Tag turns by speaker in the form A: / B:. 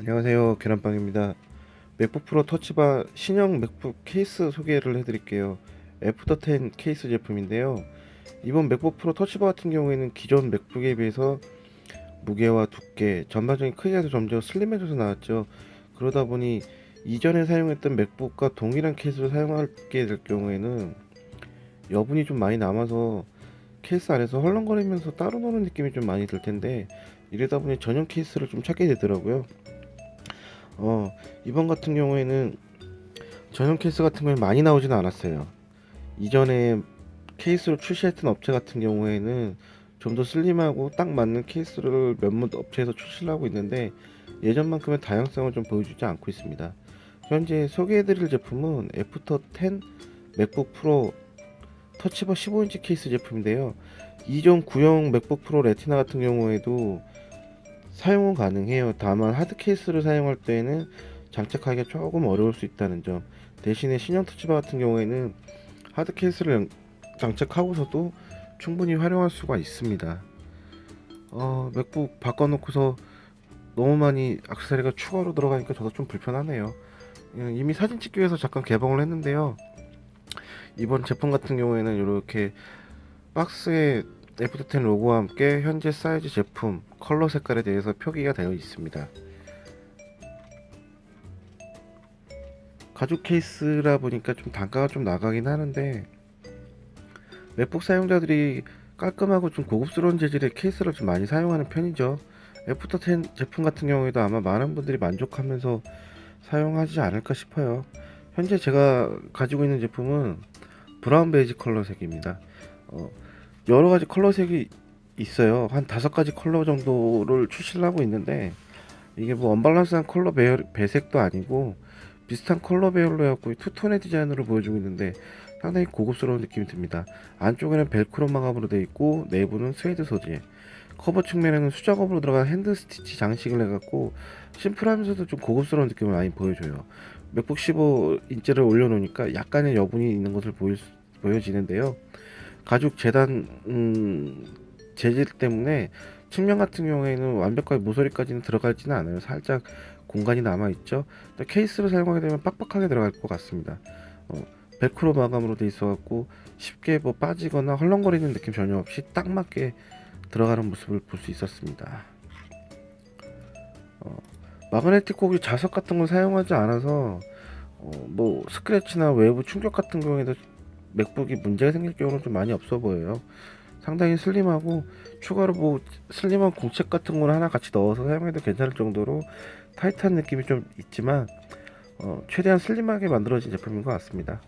A: 안녕하세요. 계란빵입니다. 맥북 프로 터치바 신형 맥북 케이스 소개를 해드릴게요. 애프터 10 케이스 제품인데요. 이번 맥북 프로 터치바 같은 경우에는 기존 맥북에 비해서 무게와 두께, 전반적인 크기가 점점 슬림해져서 나왔죠. 그러다 보니 이전에 사용했던 맥북과 동일한 케이스를 사용하게 될 경우에는 여분이 좀 많이 남아서 케이스 안에서 헐렁거리면서 따로 노는 느낌이 좀 많이 들 텐데 이러다 보니 전용 케이스를 좀 찾게 되더라고요. 어, 이번 같은 경우에는 전용 케이스 같은 경우에 많이 나오지는 않았어요. 이전에 케이스로 출시했던 업체 같은 경우에는 좀 더 슬림하고 딱 맞는 케이스를 몇몇 업체에서 출시를 하고 있는데 예전만큼의 다양성을 좀 보여주지 않고 있습니다. 현재 소개해드릴 제품은 애프터 10 맥북 프로 터치바 15인치 케이스 제품인데요. 이전 구형 맥북 프로 레티나 같은 경우에도 사용은 가능해요. 다만 하드 케이스를 사용할 때에는 장착하기가 조금 어려울 수 있다는 점. 대신에 신형 터치바 같은 경우에는 하드 케이스를 연- 장착하고서도 충분히 활용할 수가 있습니다. 어, 맥북 바꿔놓고서 너무 많이 액세서리가 추가로 들어가니까 저도 좀 불편하네요. 예, 이미 사진 찍기 위해서 잠깐 개봉을 했는데요. 이번 제품 같은 경우에는 이렇게 박스에 애프터10 로고와 함께 현재 사이즈 제품 컬러 색깔에 대해서 표기가 되어 있습니다. 가죽 케이스라 보니까 좀 단가가 좀 나가긴 하는데 맥북 사용자들이 깔끔하고 좀 고급스러운 재질의 케이스를 좀 많이 사용하는 편이죠. 애프터 10 제품 같은 경우에도 아마 많은 분들이 만족하면서 사용하지 않을까 싶어요. 현재 제가 가지고 있는 제품은 브라운 베이지 컬러 색입니다. 어, 여러 가지 컬러색이 있어요. 한 다섯 가지 컬러 정도를 출시를 하고 있는데 이게 뭐 언밸런스한 컬러 배, 배색도 아니고 비슷한 컬러 배열로 해갖고 투톤의 디자인으로 보여주고 있는데 상당히 고급스러운 느낌이 듭니다. 안쪽에는 벨크로 마감으로 되어 있고 내부는 스웨이드 소재 커버 측면에는 수작업으로 들어간 핸드 스티치 장식을 해갖고 심플하면서도 좀 고급스러운 느낌을 많이 보여줘요. 맥북 15인치를 올려놓으니까 약간의 여분이 있는 것을 보일 수- 보여지는데요. 가죽 재단 음, 재질 때문에 측면 같은 경우에는 완벽하게 모서리까지는 들어가지는 않아요. 살짝 공간이 남아 있죠. 케이스를 사용하게 되면 빡빡하게 들어갈 것 같습니다. 어, 벨크로 마감으로 돼 있어갖고 쉽게 뭐 빠지거나 헐렁거리는 느낌 전혀 없이 딱 맞게 들어가는 모습을 볼 수 있었습니다. 어, 마그네틱 코기 자석 같은 걸 사용하지 않아서 어, 뭐 스크래치나 외부 충격 같은 경우에도 맥북이 문제가 생길 경우는 좀 많이 없어 보여요. 상당히 슬림하고 추가로 뭐 슬림한 공책 같은 걸 하나 같이 넣어서 사용해도 괜찮을 정도로 타이트한 느낌이 좀 있지만 어, 최대한 슬림하게 만들어진 제품인 것 같습니다.